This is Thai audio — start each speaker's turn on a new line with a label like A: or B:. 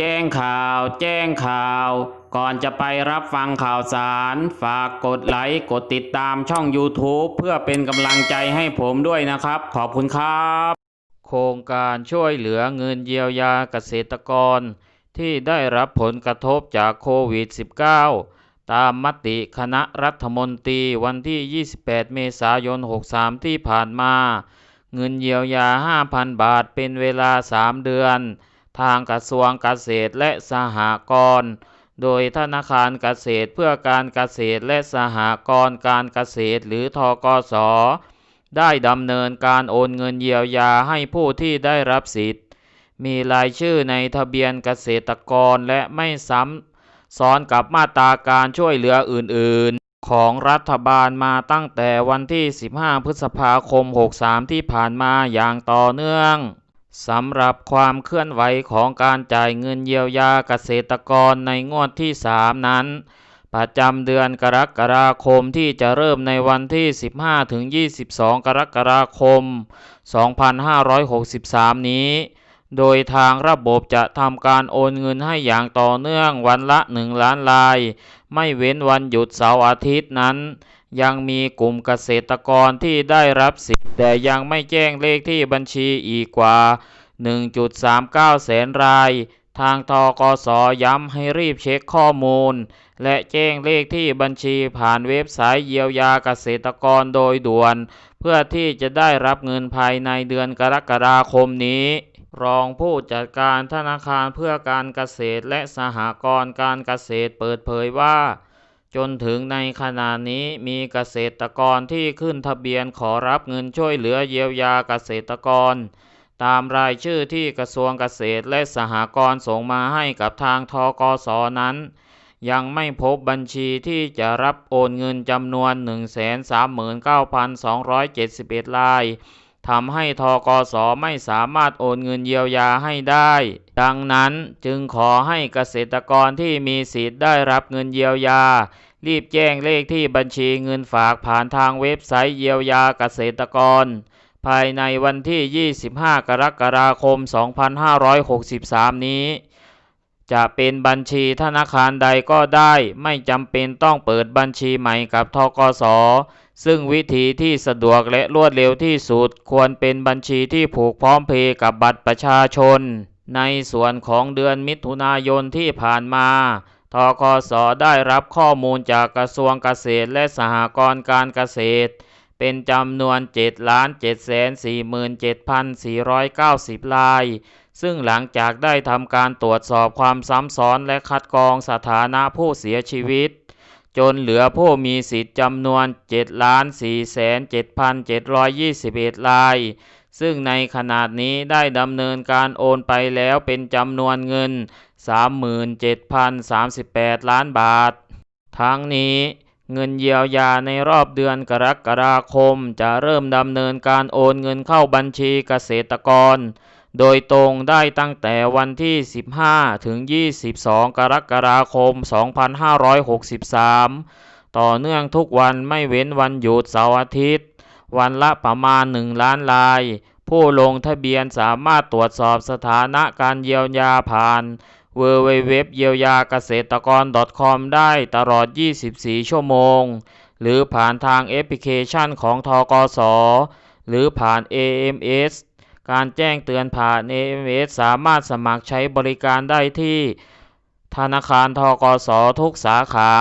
A: แจ้งข่าว แจ้งข่าว ก่อนจะไปรับฟังข่าวสาร ฝากกดไลค์กดติดตามช่อง YouTube เพื่อเป็นกำลังใจให้ผมด้วยนะครับ ขอบคุณครับ โครงการช่วยเหลือเงินเยียวยาเกษตรกร ที่ได้รับผลกระทบจากโควิด -19 ตามมติคณะรัฐมนตรีวันที่ 28 เมษายน 63 ที่ผ่านมา เงินเยียวยา 5,000 บาทเป็นเวลา 3 เดือน ทางกระทรวงเกษตรและสหกรณ์โดยธนาคารเกษตรเพื่อการเกษตรและสหกรณ์การเกษตรหรือทกส ได้ดำเนินการโอนเงินเยียวยาให้ผู้ที่ได้รับสิทธิ์ มีรายชื่อในทะเบียนเกษตรกรและไม่ซ้ำซ้อนกับมาตราการช่วยเหลืออื่นๆ ของรัฐบาลมาตั้งแต่วันที่ 15 พฤษภาคม 63 ที่ผ่านมาอย่างต่อเนื่อง สำหรับความเคลื่อนไหวของการจ่ายเงินเยียวยาเกษตรกรในงวดที่ 3 นั้น ประจำเดือนกรกฎาคมที่จะเริ่มในวันที่ 15 ถึง 22 กรกฎาคม 2563 นี้ โดยทางระบบจะทำการโอนเงินให้อย่างต่อเนื่องวันละ 1 ล้านลาย ไม่เว้นวันหยุดเสาร์อาทิตย์นั้น ยังมีกลุ่มเกษตรกรที่ได้รับสิทธิ์แต่ยังไม่แจ้งเลขที่บัญชีอีกกว่า 1.39 แสนราย ทางทกสย้ำให้รีบเช็คข้อมูล และแจ้งเลขที่บัญชีผ่านเว็บไซต์เยียวยาเกษตรกรโดยด่วน เพื่อที่จะได้รับเงินภายในเดือนกรกฎาคมนี้รองผู้จัดการธนาคารเพื่อการเกษตรและสหกรณ์การเกษตรเปิดเผยว่า จนถึงในขณะนี้มีเกษตรกรที่ขึ้นทะเบียนขอรับเงินช่วยเหลือเยียวยาเกษตรกร ตามรายชื่อที่กระทรวงเกษตรและสหกรณ์ส่งมาให้กับทางทกสนั้น ยังไม่พบบัญชีที่จะรับโอนเงินจำนวน 139,271 รายทำให้ทกสไม่สามารถโอนเงินเยียวยาให้ได้ ดังนั้นจึงขอให้เกษตรกรที่มีสิทธิ์ได้รับเงินเยียวยา รีบแจ้งเลขที่บัญชีเงินฝากผ่านทางเว็บไซต์เยียวยาเกษตรกร ภายในวันที่ 25 กรกฎาคม 2563 นี้ จะเป็นบัญชีธนาคารใดก็ได้ ไม่จำเป็นต้องเปิดบัญชีใหม่กับทกส ซึ่งวิธีที่สะดวกและรวดเร็วที่สุด ควรเป็นบัญชีที่ผูกพร้อมเพย์กับบัตรประชาชน ในส่วนของเดือนมิถุนายนที่ผ่านมา ทกสได้รับข้อมูลจากกระทรวงเกษตรและสหกรณ์การเกษตร เป็นจำนวน7,747,490ราย ซึ่งหลังจากได้ทำการตรวจสอบความซ้ำซ้อนและคัดกรองสถานะผู้เสียชีวิต จนเหลือผู้มีสิทธิ์จำนวน7,407,721ราย ซึ่งในขณะนี้ได้ดำเนินการโอนไปแล้วเป็นจำนวนเงิน 37,038 ล้านบาท ทั้งนี้เงินเยียวยาในรอบเดือนกรกฎาคมจะเริ่มดำเนินการโอนเงินเข้าบัญชีเกษตรกร โดยตรงได้ตั้งแต่วันที่ 15 ถึง 22 กรกฎาคม 2563 ต่อเนื่องทุกวันไม่เว้นวันหยุดเสาร์อาทิตย์ วันละประมาณ 1 ล้านราย ผู้ลงทะเบียนสามารถตรวจสอบสถานะการเยียวยาผ่าน w w w เยียวยาเกษตรกร .com ได้ตลอด 24 ชั่วโมง หรือผ่านทางแอปพลิเคชันของทกส หรือผ่าน AMS การแจ้งเตือนผ่าน AMS สามารถสมัครใช้บริการได้ที่ ธนาคารทกสทุกสาขา